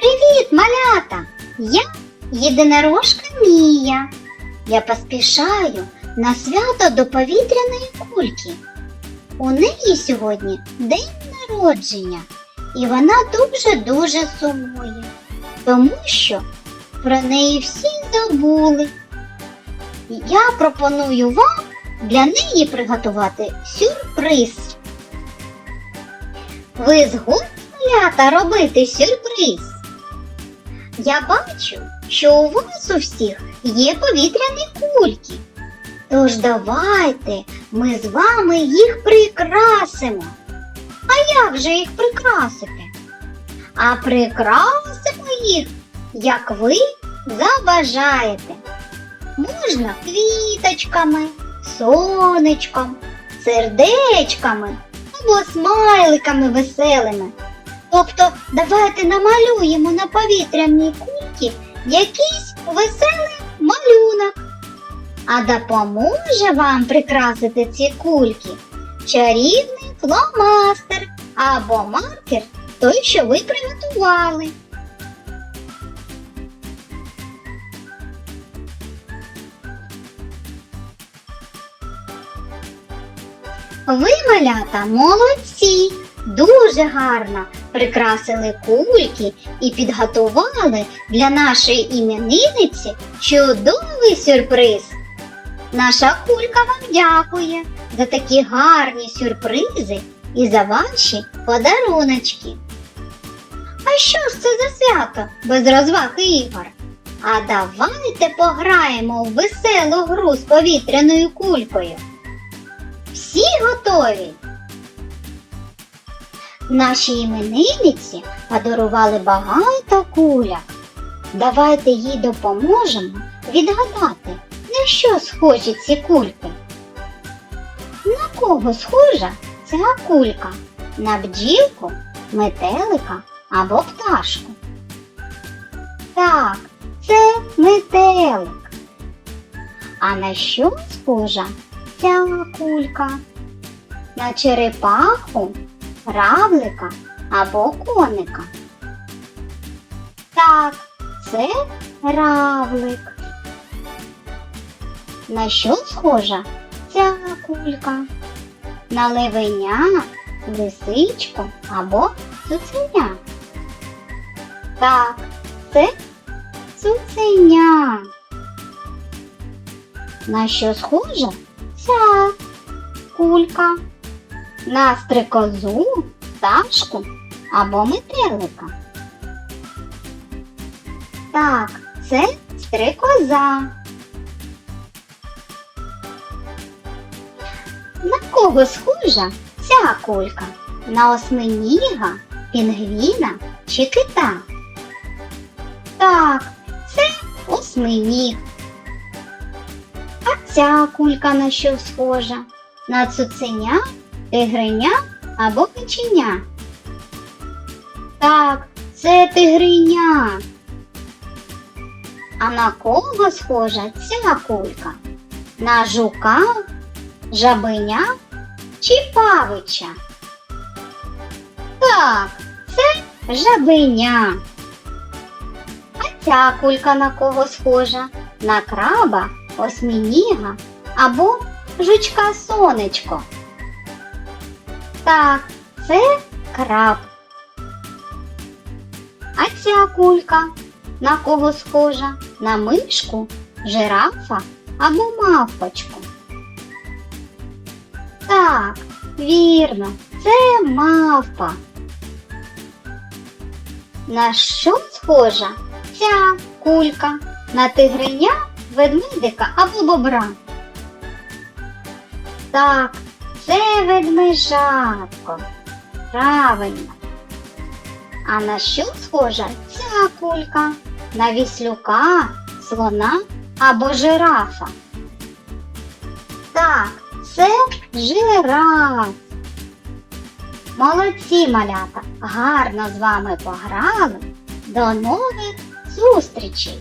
Привіт, малята! Я єдинорожка Мія. Я поспішаю на свято до повітряної кульки. У неї сьогодні день народження, і вона дуже-дуже сумує, тому що про неї всі забули. Я пропоную вам для неї приготувати сюрприз. Ви згодні малята робити сюрприз? Я бачу, що у вас у всіх є повітряні кульки. Тож давайте ми з вами їх прикрасимо. А як же їх прикрасити? А прикрасимо їх, як ви забажаєте. Можна квіточками, сонечком, сердечками або смайликами веселими. Тобто давайте намалюємо на повітряній кульці якийсь веселий малюнок. А допоможе вам прикрасити ці кульки чарівний фломастер або маркер той, що ви приготували. Ви, малята, молодці! Дуже гарно прикрасили кульки і підготували для нашої іменинниці чудовий сюрприз. Наша кулька вам дякує за такі гарні сюрпризи і за ваші подаруночки. А що ж це за свято без розваг ігор? А давайте пограємо в веселу гру з повітряною кулькою. Всі готові? Наші іменинниці подарували багато куляк. Давайте їй допоможемо відгадати, на що схожі ці кульки. На кого схожа ця кулька? На бджілку, метелика або пташку? Так, це метелик. А на що схожа ця кулька? На черепаху, равлика або коника? Так, це равлик. На що схожа ця кулька? На левеня, лисичку або цуценя? Так, це цуценя. На що схожа ця кулька? На стрикозу, пташку або метелика? Так, це стрикоза. На кого схожа ця кулька? На осьминіга, пінгвіна чи кита? Так, це осьминіг. А ця кулька на що схожа? На цуценя, тигриня або каченя? Так, це тигриня. А на кого схожа ця кулька? На жука, жабеня чи павича? Так, це жабеня. А ця кулька на кого схожа? На краба, осьмініга або жучка сонечко. Так, це краб. А ця кулька на кого схожа? На мишку, жирафа або мавпочку? Так, вірно, це мавпа. На що схожа ця кулька? На тигриня, ведмедика або бобра? Так, це ведмежатко. Правильно. А на що схожа ця кулька? На віслюка, слона або жирафа? Так, це жираф. Молодці, малята, гарно з вами пограли. До нових зустрічей!